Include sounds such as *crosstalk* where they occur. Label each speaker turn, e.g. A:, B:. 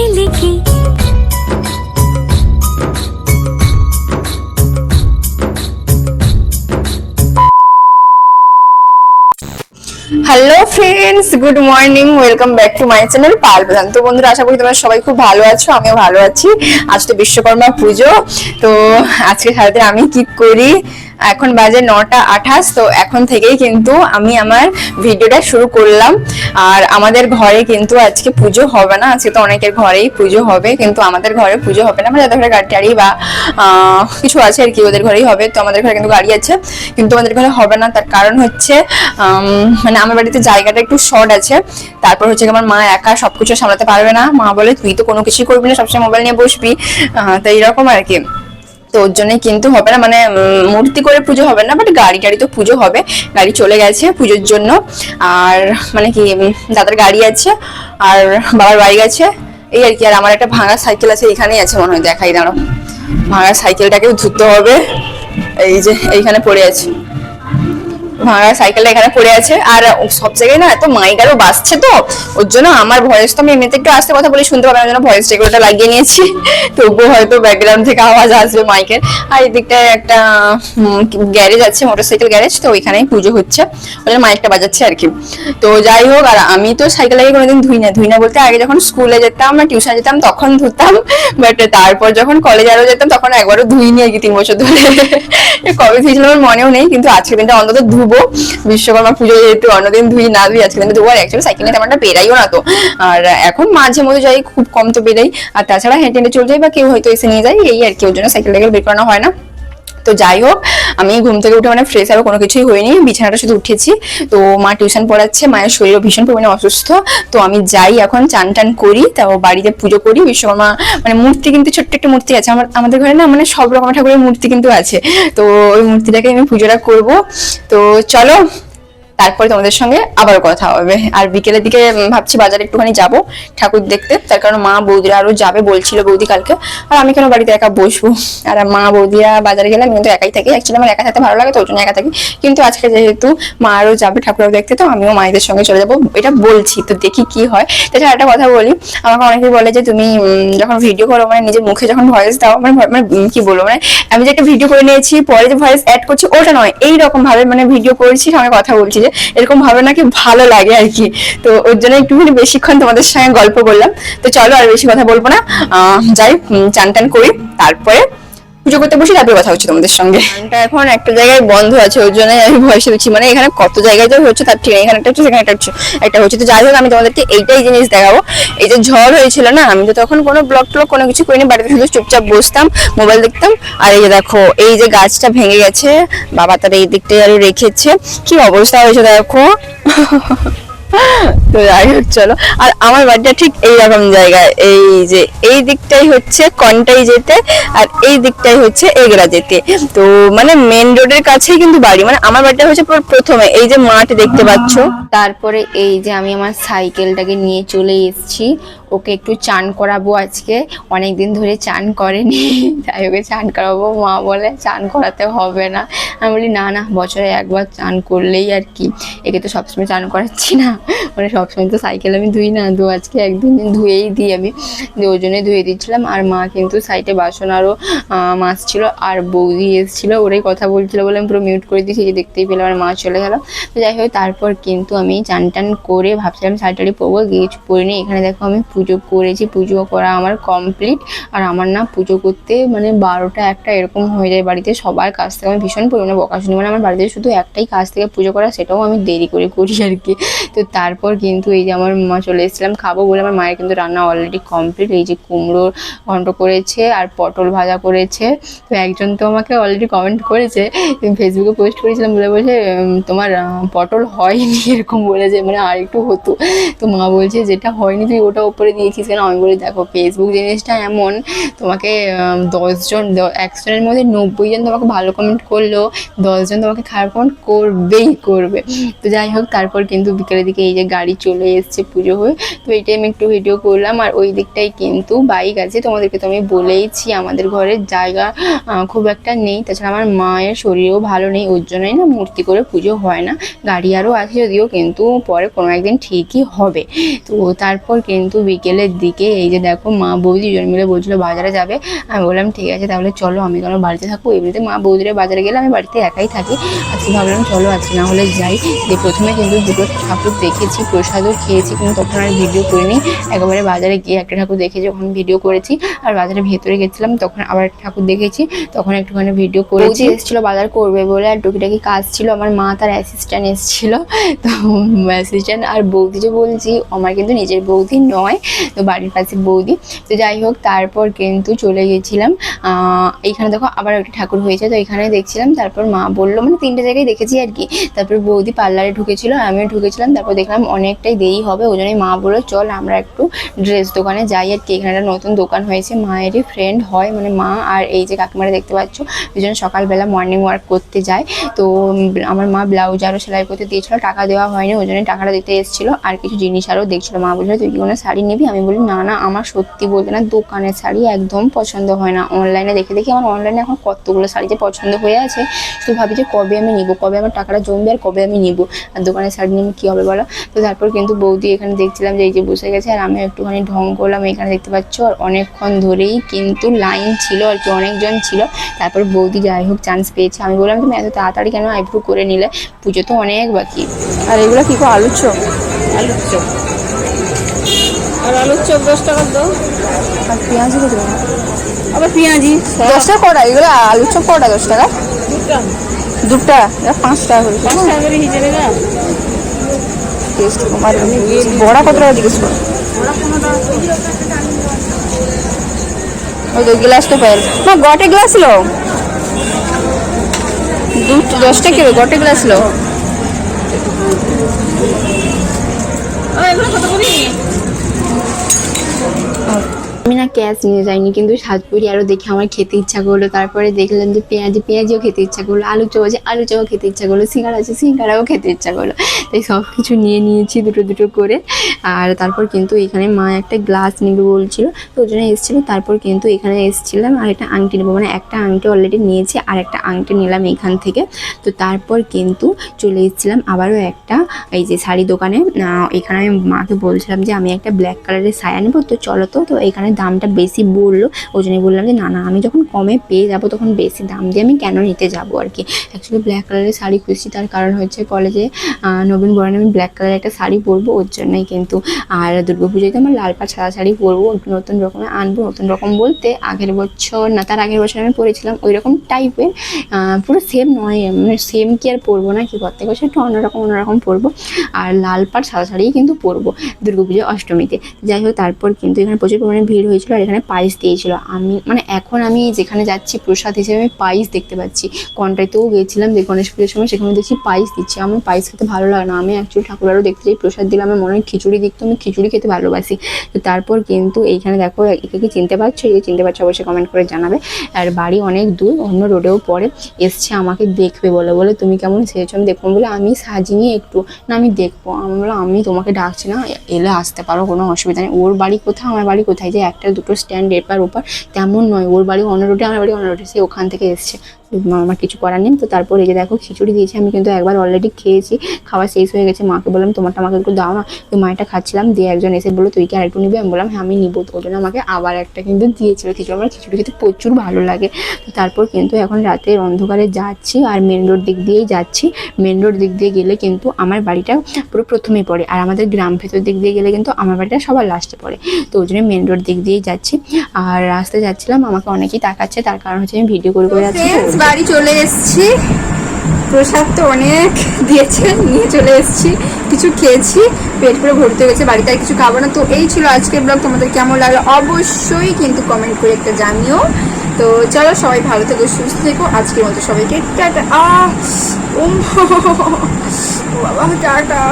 A: ছেলে
B: good morning welcome back to my channel Pal Pradhan তো বন্ধুরা, আশা করি তোমরা সবাই খুব ভালো আছো, আমিও ভালো আছি। আজ তো বিশ্বকর্মা পুজো, তো আজকে সারাদিন আমি কি করি? এখন বাজে নটা আঠাশ, তো এখন থেকেই কিন্তু আমি আমার ভিডিওটা শুরু করলাম। আর আমাদের ঘরে কিন্তু আজকে পুজো হবে না, আজকে তো অনেকের ঘরেই পুজো হবে, কিন্তু আমাদের ঘরে পুজো হবে না। মানে যাদের ঘরে গাড়ি বা কিছু আছে আর কি, ওদের ঘরেই হবে। তো আমাদের ঘরে কিন্তু গাড়ি আছে, কিন্তু আমাদের ঘরে হবে না। তার কারণ হচ্ছে মানে আমার বাড়িতে জায়গাটা একটু আছে। তারপর হচ্ছে আমার মা একা সবকিছু সামলাতে পারবে না। মা বলে, তুই তো কোনো কিছুই করবি না, সবসময় মোবাইল নিয়ে বসবি। তো এইরকম আর কি। তো ওর জন্যই কিন্তু হবে না মানে মূর্তি করে পুজো হবে না বাট গাড়ি টাড়ি তো পুজো হবে। গাড়ি চলে গেছে পুজোর জন্য। আর মানে কি দাদার গাড়ি আছে, আর বাবার বাইক আছে। এই আর কি, আর আমার একটা ভাঙা সাইকেল আছে, এখানেই আছে মনে হয়, দেখাই দাঁড়ো ভাঙা সাইকেলটাকেও ধুতে হবে। এই যে, এইখানে পড়ে আছে। ভাঙা সাইকেলটা এখানে পড়ে আছে। আর সব জায়গায় না এত মাইকারও বাসছে তো, ওর জন্য আমার ভয়েস তো আমি এমনিতে একটু আসতে কথা বলে শুনতে পারব জন্য ভয়েস রেকর্ডটা লাগিয়ে নিয়েছি। *laughs* তবুও হয়তো ব্যাকগ্রাউন্ড থেকে আওয়াজ আসবে মাইকের আর এদিকটায় একটা গ্যারেজ আছে মোটরসাইকেল গ্যারেজ তো ওইখানেই পুজো হচ্ছে। জন্য মাইকটা বাজাচ্ছে আর কি। তো যাই হোক, আর আমি তো সাইকেল লাগিয়ে কোনোদিন ধুই না। ধুই না বলতে আগে যখন স্কুলে যেতাম বা টিউশন যেতাম তখন ধুতাম বাট তারপর যখন কলেজ আরও যেতাম তখন একবারও ধুইনি আর কি, তিন বছর ধরে। *laughs* কবে ধুয়েছিলাম আমার মনেও নেই, কিন্তু আজকে দিনটা অন্তত ধুবো। বিশ্বকর্মা পুজো যেহেতু অন্যদিন ধুই না ধুই, আজকে কিন্তু ধুবো আর অ্যাকচুয়ালি সাইকেল নিয়ে তেমনটা বেরাইও না তো। আর এখন মাঝে মধ্যে যাই, খুব কম তো বেরাই। আর তাছাড়া হেঁটে হেঁটে চলে যাই বা কেউ হয়তো এসে নিয়ে যায়, এই আর কি, ওর জন্য সাইকেল টাইকেল বের করানো হয় না। তো যাই হোক আমি ঘুম থেকে উঠে মানে ফ্রেশ হবে কোনো কিছুই হয়নি, বিছানাটা শুধু উঠেছি। তো মা টিউশন পড়াচ্ছে, মায়ের শরীরও ভীষণ পরিমাণে অসুস্থ। তো আমি যাই এখন, চান টান করি, তাও বাড়িতে পুজো করি। বিশ্বকর্মা মানে মূর্তি কিন্তু ছোট্ট একটা মূর্তি আছে। আমার, আমাদের ঘরে না মানে সব রকমের ঠাকুরের মূর্তি কিন্তু আছে। তো ওই মূর্তিটাকে আমি পুজোটা করব। তো চলো তারপরে তোমাদের সঙ্গে আবারও কথা হবে। আর বিকেলের দিকে ভাবছি বাজারে একটুখানি যাব ঠাকুর দেখতে। তার কারণ মা বৌদিরা আরও যাবে বলছিল বৌদি কালকে। আর আমি কেন বাড়িতে একা বসবো? আর মা বৌদিরা বাজারে গেলে আমি কিন্তু একাই থাকি। অ্যাকচুয়ালি আমার একা থাকতে ভালো লাগে তো, ওই জন্য একা থাকি। কিন্তু আজকে যেহেতু মা আরও যাবে ঠাকুর দেখতে, তো আমিও মায়েদের সঙ্গে চলে যাব। এটা বলছি, তো দেখি কি হয়। তাছাড়া একটা কথা বলি, আমাকে অনেকেই বলে যে তুমি যখন ভিডিও করো মানে নিজের মুখে যখন ভয়েস দাও মানে মানে কি বলব মানে আমি যে একটা ভিডিও করে নিয়েছি, পরে যে ভয়েস অ্যাড করছি, ওটা নয়। এই রকম ভাবে মানে ভিডিও করছি, সঙ্গে কথা বলছি যে এরকম ভাবে নাকি ভালো লাগে আর কি। তো ওর জন্য একটুখানি বেশিক্ষণ তোমাদের সঙ্গে গল্প করলাম। তো চলো আর বেশি কথা বলব না। যাই চান টান করি, তারপরে পুজো করতে বসে তারপরে কথা হচ্ছে তোমাদের সঙ্গে। এখন একটা জায়গায় বন্ধ আছে ওই জন্য আমি ভয়েসে দিচ্ছি মানে এখানে কত জায়গায় যে হচ্ছে তার ঠিক এখানে একটা হচ্ছে, সেখানে একটা হচ্ছে একটা হচ্ছে। তো যাই হোক, আমি তোমাদেরকে এইটাই জিনিস দেখাবো। এই যে ঝড় হয়েছিল না, আমি তো তখন কোনো ব্লগ ট্লগ কোনো কিছু করিনি। বাড়িতে শুধু চুপচাপ বসতাম, মোবাইল দেখতাম। আর এই যে দেখো, এই যে গাছটা ভেঙে গেছে, বাবা তার এই দিকটাই আরও রেখেছে। কি অবস্থা হয়েছে দেখো। তো যাই হোক, চলো। আর আমার বাড়িটা ঠিক এইরকম জায়গায়। এই যে, এই দিকটাই হচ্ছে কন্টাই যেতে, আর এই দিকটাই হচ্ছে এগরা যেতে। তো মানে মেন রোডের কাছেই কিন্তু বাড়ি। মানে আমার বাড়িটা হচ্ছে প্রথমে। এই যে মাঠ দেখতে পাচ্ছ। তারপরে এই যে আমি আমার সাইকেলটাকে নিয়ে চলে এসেছি। ওকে একটু চান করাবো আজকে। অনেক দিন ধরে চান করেনি। *laughs* তাই ওকে চান করাবো, মা বলে চান করাতে হবে না। আমি বলি, না না, বছরে একবার চান করলেই আর কি। একে তো সবসময় চান করাচ্ছি না। মানে সবসময় তো সাইকেল আমি ধুই না, তো আজকে একদিন ধুয়েই দিই আমি। দিয়ে ওই জন্যই ধুয়ে দিচ্ছিলাম। আর মা কিন্তু সাইডে বাসন আরও মাছ ছিল আর বৌদি এসেছিল, ওরাই কথা বলছিল বলে আমি পুরো মিউট করে দিয়েছি যে দেখতেই পেলাম, আর মা চলে গেল। তো যাই হোক, তারপর কিন্তু আমি চান টান করে ভাবছিলাম শাড়ি টাড়ি পরবো কিছু পরিনি এখানে দেখো আমি পুজো করেছি, পুজো করা আমার কমপ্লিট আর আমার না পুজো করতে মানে বারোটা একটা এরকম হয়ে যায় বাড়িতে, সবার কাছ থেকে আমি ভীষণ পরিমাণে বকা শুনি। মানে আমার বাড়িতে শুধু একটাই কাজ থেকে পুজো করা, সেটাও আমি দেরি করে করি আর কি। তো তারপর কিন্তু এই যে আমার মা চলে এসেছিলাম খাব বলে আমার মায়ের কিন্তু রান্না অলরেডি কমপ্লিট এই যে কুমড়ো ঘন্ট করেছে আর পটল ভাজা করেছে। তো একজন তো আমাকে অলরেডি কমেন্ট করেছে ফেসবুকে পোস্ট করেছিলাম বলে বলছে তোমার পটল হয়নি। *laughs* এরকম বলেছে মানে আর একটু হতো। তো মা বলছে, যেটা হয়নি তুই ওটা ওপরে দিয়েছিস কেন? আমি বলি, দেখো ফেসবুক জিনিসটা এমন, তোমাকে দশজন একশোজনের মধ্যে নব্বই জন তোমাকে ভালো কমেন্ট করল দশজন তোমাকে খারাপ কমেন্ট করবেই করবে। তো যাই হোক, তারপর কিন্তু বিকেলের দিকে
C: থেকে এই যে গাড়ি চলে এসছে পুজো হয়ে, তো এইটাই আমি একটু ভিডিও করলাম। আর ওই দিকটাই কিন্তু বাইক আছে, তোমাদেরকে তো আমি বলেইছি, আমাদের ঘরের জায়গা খুব একটা নেই। তাছাড়া আমার মায়ের শরীরও ভালো নেই, ওর জন্যই না মূর্তি করে পুজো হয় না। গাড়ি আরও আছে যদিও, কিন্তু পরে কোনো একদিন ঠিকই হবে। তো তারপর কিন্তু বিকেলের দিকে এই যে দেখো, মা বৌদি দুজন মিলে বলছিল বাজারে যাবে। আমি বললাম, ঠিক আছে, তাহলে চলো, আমি কেন বাড়িতে থাকব? এমনিতে মা বৌদিরা বাজারে গেলে আমি বাড়িতে একাই থাকি। আজকে ভাবলাম, চলো, আজকে না হলে যাই। যে প্রথমে কিন্তু দুটো ঠাকুর দেখেছি, প্রসাদও খেয়েছি কিন্তু তখন আর ভিডিও করিনি। একেবারে বাজারে গিয়ে একটা ঠাকুর দেখে যখন ভিডিও করেছি, আর বাজারে ভেতরে গেছিলাম, তখন আবার ঠাকুর দেখেছি, তখন একটুখানি ভিডিও করেছি। এসেছিল বাজার করবে বলে, আর টুকিটাকি কাজ ছিল, আমার মা তার অ্যাসিস্ট্যান্ট এসেছিল। তো অ্যাসিস্ট্যান্ট আর বৌদি যে বলছি, আমার কিন্তু নিজের বৌদি নয়, তো বাড়ির পাশে বৌদি। তো যাই হোক, তারপর কিন্তু চলে গেছিলাম এইখানে দেখো আবার একটা ঠাকুর হয়েছে, তো এখানে দেখছিলাম, তারপর মা বলল মানে তিনটে জায়গায় দেখেছি আর কি। তারপর বৌদি পার্লারে ঢুকেছিল আমিও ঢুকেছিলাম, তারপর দেখলাম অনেকটাই দেরি হবে, ওই জন্যই মা বলল, চল আমরা একটু ড্রেস দোকানে যাই। আর কি, এখানে একটা নতুন দোকান হয়েছে, মায়েরই ফ্রেন্ড হয় মানে মা আর এই যে কাকিমারা দেখতে পাচ্ছ, দুজন সকালবেলা মর্নিং ওয়ার্ক করতে যায়। তো আমার মা ব্লাউজ আরও সেলাই করতে দিয়েছিল, টাকা দেওয়া হয়নি, ওই জন্য টাকাটা দিতে এসেছিল। আর কিছু জিনিস আরও দেখছিল, মা বলছিল, তুই কি কোনো শাড়ি নিবি? আমি বলি, না না, আমার সত্যি বলতে না, দোকানের শাড়ি একদম পছন্দ হয় না। অনলাইনে দেখে, দেখি আমার অনলাইনে এখন কতগুলো শাড়ি যে পছন্দ হয়ে আছে, শুধু ভাবি যে কবে আমি নিব, কবে আমার টাকাটা জমবে আর কবে আমি নিব। আর দোকানের শাড়ি নিয়ে কী হবে বলো? তো তারপর কিন্তু বৌদি এখানে দেখছিলাম যে এই যে বসে গেছে আর আমি একটুখানি ঢং করলাম এখানে দেখতে পাচ্ছ আর অনেকক্ষণ ধরেই কিন্তু লাইন ছিল আর কি অনেকজন ছিল। তারপর বৌদি যাই হোক চান্স পেয়েছে। আমি বললাম তুমি এত তাড়াতাড়ি কেন আইব্রু করে নিলে? পুজো তো অনেক বাকি। আর এগুলো কী করে আলুর চপ?
D: আলুর আর আলুর দশ টাকার দাও
C: আর পেঁয়াজি কত?
D: আবার পেঁয়াজি
C: দশ টাকা কটা? এগুলো আলুর চপ কটা? দশ টাকা?
D: দুটা।
C: দুটা? এটা পাঁচ টাকা করে।
D: পাঁচ টাকা করে হিসেবে না?
C: টেস্ট আর বড়া কত টাকা জিজ্ঞেস করো ওই গ্লাস তো পাই না, গটে গ্লাস লো। দশটা কিলো গটে গ্লাস লো।
D: এগুলো কত করে?
C: না ক্যাশ নিয়ে যাইনি কিন্তু সাজপুরি আরও দেখে আমার খেতে ইচ্ছা করল। তারপরে দেখলাম যে পেঁয়াজি, পেঁয়াজিও খেতে ইচ্ছা করল, আলু চপ আছে, আলু চপও খেতে ইচ্ছা করল, সিঙ্গারা আছে, সিঙ্গারাও খেতে ইচ্ছা করল। তাই সব কিছু নিয়ে নিয়েছি দুটো দুটো করে। আর তারপর কিন্তু এখানে মা একটা গ্লাস নিবে বলছিল, তো ওই জন্য এসেছিল। তারপর কিন্তু এখানে এসেছিলাম আর একটা আংটি নেব। মানে একটা আংটি অলরেডি নিয়েছি, আর একটা আংটি নিলাম এখান থেকে। তো তারপর কিন্তু চলে এসেছিলাম আবারও একটা, এই যে শাড়ি দোকানে। এখানে আমি মাকে বলছিলাম যে আমি একটা ব্ল্যাক কালারের সায়া নেব তো চলো তো তো এখানে দামটা বেশি বলল, ওই জন্য বললাম যে, না না, আমি যখন কমে পেয়ে যাব তখন বেশি দাম দিয়ে আমি কেন নিতে যাব আর কি? অ্যাকচুয়ালি ব্ল্যাক কালারের শাড়ি খুঁজছি, তার কারণ হচ্ছে কলেজে নবীন বরণে আমি ব্ল্যাক কালারের একটা শাড়ি পরবো, ওর জন্যই কিন্তু। আর দুর্গা পুজোতে আমার লাল পাড় সাদা শাড়ি পরবো নতুন রকমের আনব, নতুন রকম বলতে আগের বছর, না, তার আগের বছর আমি পরেছিলাম ওই রকম টাইপের পুরো সেম নয় মানে সেম কি আর পরবো না কি, প্রত্যেক বছর একটু অন্যরকম অন্যরকম পরবো। আর লাল পাড় সাদা শাড়িই কিন্তু পরবো দুর্গাপুজো অষ্টমীতে। যাই হোক, তারপর কিন্তু এখানে প্রচুর পরিমাণে ভিড় হয়েছিল আর এখানে পায়েস দিয়েছিল। আমি মানে এখন আমি যেখানে যাচ্ছি প্রসাদ হিসেবে আমি পায়েস দেখতে পাচ্ছি। কন্টাইতেও গিয়েছিলাম যে গণেশ পুজোর সময়, সেখানে দেখছি পায়েস দিচ্ছে। আমার পায়েস খেতে ভালো লাগে না। আমি অ্যাকচুয়ালি ঠাকুরারও দেখতে চাই প্রসাদ দিলে আমার মনে হয় খিচুড়ি দিকতো আমি খিচুড়ি খেতে ভালোবাসি। তো তারপর কিন্তু এইখানে দেখো, একে কি চিনতে পারছ? এই চিনতে পারছ, অবশ্যই কমেন্ট করে জানাবে। আর বাড়ি অনেক দূর, অন্য রোডেও পড়ে। এসছে আমাকে দেখবে বলে বলে, তুমি কেমন সেরেছো আমি দেখব। বলে আমি সাজিয়ে একটু। না, আমি দেখব। আমি বললাম, আমি তোমাকে ডাকছি না এলে আসতে পারো, কোনো অসুবিধা নেই। ওর বাড়ি কোথায়? আমার বাড়ি কোথায়? যে একটা দুটো স্ট্যান্ড এপার ওপার, তেমন নয়। ওর বাড়ি অন্য রোডে আমার বাড়ি অন্য রোডে সে ওখান থেকে এসছে। আমার কিছু করার নেই, তো তারপর এই যে দেখো খিচুড়ি দিয়েছি, আমি কিন্তু একবার অলরেডি খেয়েছি, খাওয়া শেষ হয়ে গেছে, মাকে বললাম তোমারটা আমাকে একটু দাও না, তো মায়েরটা খাচ্ছিলাম, দিয়ে একজন এসে বলল, তুই কি আর একটু নিবি? আমি বললাম হ্যাঁ আমি নিবো। তো ওই জন্য আমাকে আবার একটা কিন্তু দিয়েছিল খিচুড়ি, আমার খিচুড়ি খেতে প্রচুর ভালো লাগে। তো তারপর কিন্তু এখন রাতের অন্ধকারে যাচ্ছি, আর মেন রোড দিক দিয়েই যাচ্ছি। মেন রোড দিক দিয়ে গেলে কিন্তু আমার বাড়িটা পুরো প্রথমেই পড়ে, আর আমাদের গ্রাম ভেতর দিক দিয়ে গেলে কিন্তু আমার বাড়িটা সবার লাস্টে পড়ে। তো ওই জন্য মেন রোড দিক দিয়েই যাচ্ছি। আর রাস্তায় যাচ্ছিলাম, আমাকে অনেকেই তাকাচ্ছে, তার কারণ হচ্ছে আমি ভিডিও করে করে যাচ্ছি।
B: বাড়ি চলে এসেছি। প্রসাদ তো অনেক দিয়েছে, নিয়ে চলে এসেছি। কিছু খেয়েছি, পেট পুরো ভর্তি হয়ে গেছে, বাড়িতে আর কিছু খাব না। তো এই ছিল আজকের ব্লগ, তোমাদের কেমন লাগল অবশ্যই কিন্তু কমেন্ট করে একটা জানিও। তো চলো সবাই ভালো থেকো, সুস্থ থেকো, আজকের মতো সবাইকে টাটা। আহ ও বাবা, টাটা।